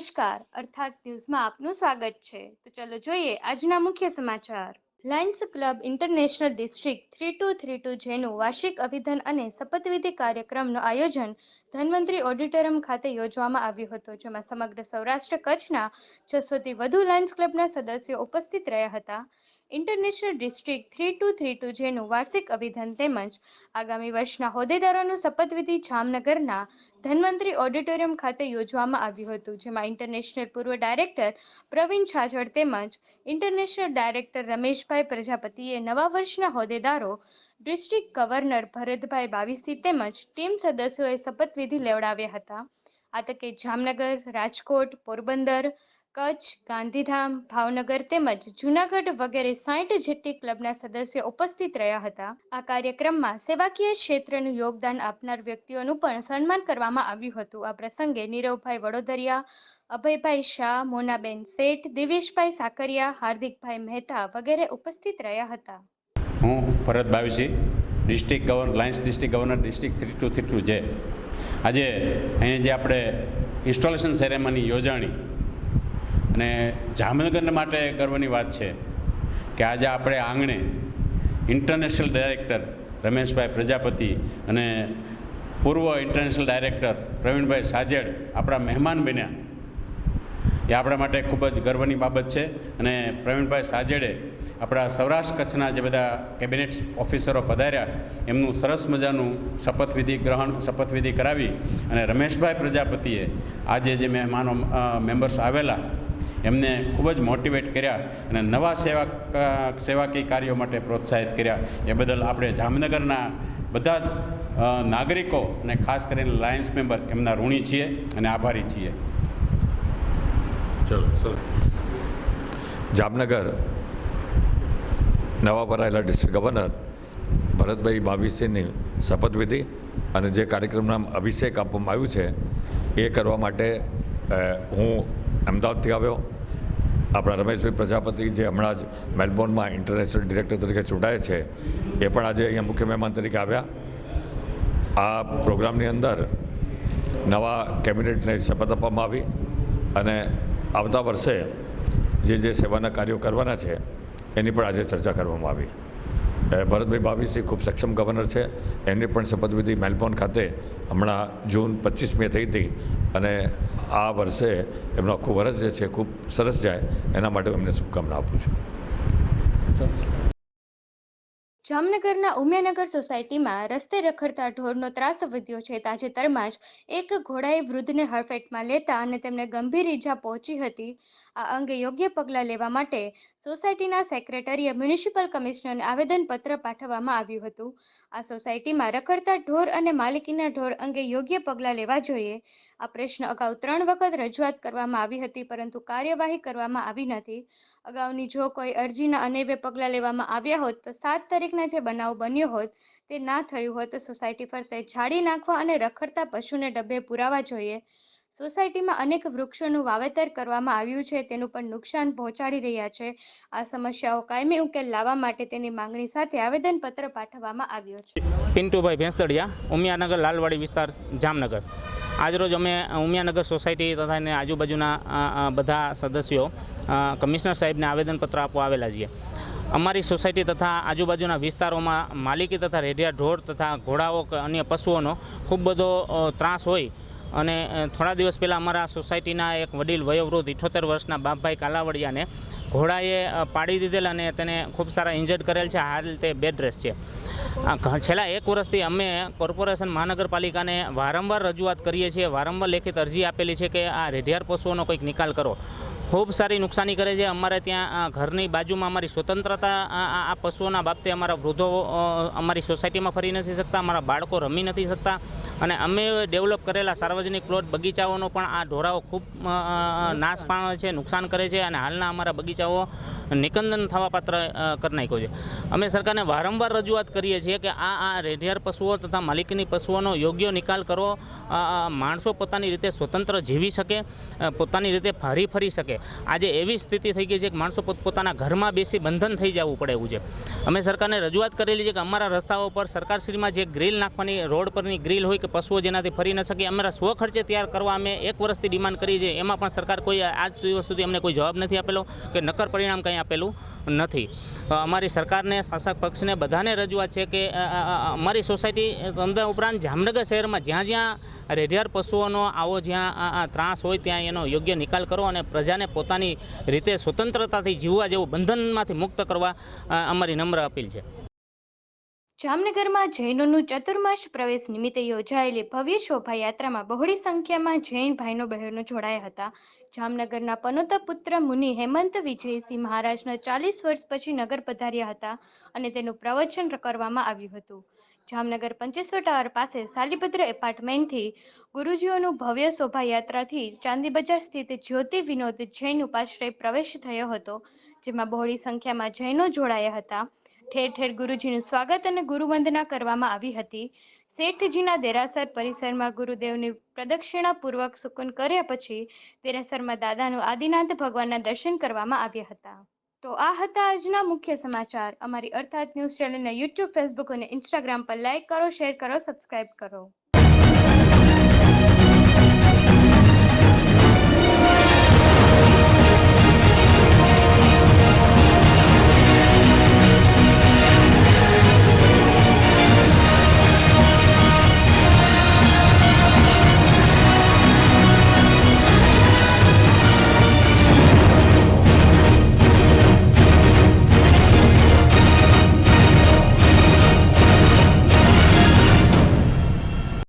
નમસ્કાર. અર્થાત ન્યૂઝમાં આપનું સ્વાગત છે. તો ચલો જોઈએ આજના મુખ્ય સમાચાર. Lions club international district three two three two જેનું વાર્ષિક અભિધન અને શપથવિધિ કાર્યક્રમનું આયોજન ધન્વંતરી ઓડિટોરિયમ ખાતે યોજવામાં આવ્યું હતું, જેમાં સમગ્ર સૌરાષ્ટ્ર કચ્છના છસોથી વધુ લાયન્સ ક્લબના સદસ્યો ઉપસ્થિત રહ્યા હતા. International district three two three two જેનું વાર્ષિક અભિધન તેમજ આગામી વર્ષના હોદ્દેદારોનું શપથવિધિ જામનગરના ધન્વંતરી ઓડિટોરિયમ ખાતે યોજવામાં આવ્યું હતું, જેમાં ઇન્ટરનેશનલ પૂર્વ ડાયરેક્ટર પ્રવીણ છાજડ તેમજ ઇન્ટરનેશનલ ડાયરેક્ટર રમેશભાઈ પ્રજાપતિએ નવા વર્ષના હોદ્દેદારો ડિસ્ટ્રિક્ટ ગવર્નર ભરતભાઈ બાવીસી તેમજ ટીમ સદસ્યોએ શપથવિધિ લેવડાવ્યા હતા. આ તકે જામનગર, રાજકોટ, પોરબંદર કચ્છ, ગાંધીધામ, ભાવનગર તેમજ જૂનાગઢ વગેરે સાઠ જેટલી ક્લબના સદસ્યો ઉપસ્થિત રહ્યા હતા. આ કાર્યક્રમમાં સેવાકીય ક્ષેત્રનું યોગદાન આપનાર વ્યક્તિઓનું પણ સન્માન કરવામાં આવ્યું હતું. આ પ્રસંગે નીરવભાઈ વડોદરિયા, અભયભાઈ શાહ, મોનાબેન શેઠ, દિવેશભાઈ સાકરિયા, હાર્દિકભાઈ મહેતા વગેરે ઉપસ્થિત રહ્યા હતા. હું Bharat Bavisi district governor lions district governor district three two three two J. આજે અહીં જે આપણે ઇન્સ્ટોલેશન સેરેમની યોજાણી અને જામનગર માટે ગર્વની વાત છે કે આજે આપણે આંગણે ઇન્ટરનેશનલ ડાયરેક્ટર રમેશભાઈ પ્રજાપતિ અને પૂર્વ ઇન્ટરનેશનલ ડાયરેક્ટર પ્રવીણભાઈ સાજેડ આપણા મહેમાન બન્યા. એ આપણા માટે ખૂબ જ ગર્વની બાબત છે અને પ્રવીણભાઈ સાજેડે આપણા સૌરાષ્ટ્ર કચ્છના જે બધા કેબિનેટ ઓફિસરો પધાર્યા, એમનું સરસ મજાનું શપથવિધિ ગ્રહણ શપથવિધિ કરાવી અને રમેશભાઈ પ્રજાપતિએ આજે જે મહેમાનો મેમ્બર્સ આવેલા એમને ખૂબ જ મોટિવેટ કર્યા અને નવા સેવા સેવાકીય કાર્યો માટે પ્રોત્સાહિત કર્યા. એ બદલ આપણે જામનગરના બધા જ નાગરિકો અને ખાસ કરીને લાયન્સ મેમ્બર એમના ઋણી છીએ અને આભારી છીએ. ચલો જામનગર નવા ભરાયેલા ડિસ્ટ્રિક્ટ ગવર્નર ભરતભાઈ ભાવીસિંહની શપથવિધિ અને જે કાર્યક્રમનું નામ અભિષેક આપવામાં આવ્યું છે, એ કરવા માટે હું અમદાવાદથી આવ્યો. આપણા રમેશભાઈ પ્રજાપતિ જે હમણાં જ મેલબોર્નમાં ઇન્ટરનેશનલ ડિરેક્ટર તરીકે ચૂંટાય છે, એ પણ આજે અહીંયા મુખ્ય મહેમાન તરીકે આવ્યા. આ પ્રોગ્રામની અંદર નવા કેબિનેટને શપથ આપવામાં આવી અને આવતા વર્ષે જે જે સેવાના કાર્યો કરવાના છે, એની પણ આજે ચર્ચા કરવામાં આવી. ભરતભાઈ બાવીસી ખૂબ સક્ષમ ગવર્નર છે, એની પણ શપથવિધિ મેલબોર્ન ખાતે હમણાં જૂન પચીસ મે થઈ હતી અને આ વર્ષે એમનો આખું વર્ષ જે છે ખૂબ સરસ જાય. એના માટે એમને શુભકામના આપું છું. જામનગરના ઉમિયાનગર સોસાયટીમાં રસ્તે રખડતા ઢોરનો ત્રાસ વધ્યો છે. તાજેતરમાં જ એક ઘોડાએ વૃદ્ધને હડફેટમાં લેતા અને તેમને ગંભીર ઈજા પહોંચી હતી. આ અંગે યોગ્ય પગલાં લેવા માટે સોસાયટીના સેક્રેટરીએ મ્યુનિસિપલ કમિશનરને આવેદનપત્ર પાઠવવામાં આવ્યું હતું. આ સોસાયટીમાં રખડતા ઢોર અને માલિકીના ઢોર અંગે યોગ્ય પગલાં લેવા જોઈએ. આ પ્રશ્ન અગાઉ ત્રણ વખત રજૂઆત કરવામાં આવી હતી, પરંતુ કાર્યવાહી કરવામાં આવી નથી. અગાઉની જો કોઈ અરજીના અનેવે પગલાં લેવામાં આવ્યા હોત, તો સાત તારીખના જે બનાવ બન્યો હોત, તે ના થયું હોત. સોસાયટી ફરતે ઝાડી નાખવા અને રખડતા પશુને ડબ્બે પુરાવા જોઈએ. સોસાયટીમાં અનેક વૃક્ષોનું વાવેતર કરવામાં આવ્યું છે, તેનું પણ નુકસાન પહોંચાડી રહ્યા છે. આ સમસ્યાઓ કાયમી ઉકેલ લાવવા માટે તેની માંગણી સાથે આવેદનપત્ર પાઠવવામાં આવ્યો છે. પિન્ટુભાઈ ભેંસદડિયા, ઉમિયાનગર લાલવાડી વિસ્તાર, જામનગર. આજરોજ અમે ઉમિયાનગર સોસાયટી તથા એને આજુબાજુના બધા સદસ્યો કમિશનર સાહેબને આવેદનપત્ર આપવા આવેલા છીએ. અમારી સોસાયટી તથા આજુબાજુના વિસ્તારોમાં માલિકી તથા રેઢિયા ઢોર તથા ઘોડાઓ અન્ય પશુઓનો ખૂબ બધો ત્રાસ હોય અને થોડા દિવસ પહેલાં અમારા સોસાયટીના એક વડીલ વયોવૃદ્ધ ઇઠોતેર વર્ષના બાપભાઈ કાલાવડિયાને ઘોડાએ પાડી દીધેલ અને તેને ખૂબ સારા ઇન્જર્ડ કરેલ છે. હાલ તે બેડ રેસ્ટ છે. છેલ્લા એક વર્ષથી અમે કોર્પોરેશન મહાનગરપાલિકાને વારંવાર રજૂઆત કરીએ છીએ, વારંવાર લેખિત અરજી આપેલી છે કે આ રેઢિયાર પશુઓનો કંઈક નિકાલ કરો. ખૂબ સારી નુકસાની કરે છે. અમારે ત્યાં ઘરની બાજુમાં અમારી સ્વતંત્રતા આ પશુઓના બાબતે અમારા વૃદ્ધો અમારી સોસાયટીમાં ફરી નથી શકતા, અમારા બાળકો રમી નથી શકતા. અને અમે ડેવલપ કરેલા સાર્વજનિક પ્લોટ બગીચાઓનો પણ આ ઢોરાઓ ખૂબ નાશ પામે છે નુકસાન કરે છે અને હાલના અમારા બગીચાઓ નિકંદન થવા પાત્ર અ, કરી નાખ્યો છે. અમે સરકારને વારંવાર રજૂઆત કરીએ છીએ કે આ આ રેઢિયાર પશુઓ તથા માલિકીની પશુઓનો યોગ્ય નિકાલ કરો માણસો પોતાની રીતે સ્વતંત્ર જીવી શકે પોતાની રીતે ફરી ફરી શકે. આજે એવી સ્થિતિ થઈ ગઈ છે કે માણસો પોતપોતાના ઘરમાં બેસી બંધન થઈ જવું પડે એવું છે. અમે સરકારને રજૂઆત કરેલી છે કે અમારા રસ્તાઓ પર સરકારશ્રીમાં જે ગ્રીલ નાખવાની રોડ પરની ગ્રીલ હોય કે પશુઓ જેનાથી ફરી ન શકે. અમારા સ્વ ખર્ચે તૈયાર કરવા અમે એક વર્ષથી ડિમાન્ડ કરી છે. એમાં પણ સરકાર કોઈ આજ સુધી અમને કોઈ જવાબ નથી આપેલો કે નક્કર પરિણામ કંઈ આપેલું નથી. અમારી સરકારને, શાસક પક્ષને બધાને રજૂઆત છે કે અમારી સોસાયટી અમદાવાદ ઉપરાંત જામનગર શહેરમાં જ્યાં જ્યાં રેઢિયાર પશુઓનો આવો જ્યાં ત્રાસ હોય ત્યાં એનો યોગ્ય નિકાલ કરો અને પ્રજાને પોતાની રીતે સ્વતંત્રતાથી જીવવા જેવું બંધનમાંથી મુક્ત કરવા અમારી નમ્ર અપીલ છે. જામનગરમાં જૈનોનું ચતુર્માસ પ્રવેશ નિમિત્તે યોજાયેલી ભવ્ય શોભાયાત્રામાં બહોળી સંખ્યામાં જૈન ભાઈનો બહેનો જોડાયા હતા. જામનગરના પનોતા પુત્ર મુનિ હેમંત વિજયસિંહ મહારાજના ચાલીસ વર્ષ પછી નગર પધાર્યા હતા અને તેનું પ્રવચન કરવામાં આવ્યું હતું. જામનગર પંચેશ્વર ટાવર પાસે સાલીભદ્ર એપાર્ટમેન્ટથી ગુરુજીઓનું ભવ્ય શોભાયાત્રાથી ચાંદી બજાર સ્થિત જ્યોતિ વિનોદ જૈન ઉપાશ્રય પ્રવેશ થયો હતો, જેમાં બહોળી સંખ્યામાં જૈનો જોડાયા હતા. ઠેર ઠેર ગુરુજીનું સ્વાગત અને ગુરુવંદના કરવામાં આવી હતી. શેઠજીના દેરાસર પરિસરમાં ગુરુદેવની પ્રદક્ષિણા પૂર્વક સુકૂન કર્યા પછી દેરાસરમાં દાદાનું આદિનાથ ભગવાનના દર્શન કરવામાં આવ્યા હતા. તો આ હતા આજના મુખ્ય સમાચાર. અમારી અર્થાત ન્યૂઝ ચેનલને યુટ્યુબ, ફેસબુક અને ઇન્સ્ટાગ્રામ પર લાઇક કરો, શેર કરો, સબસ્ક્રાઇબ કરો.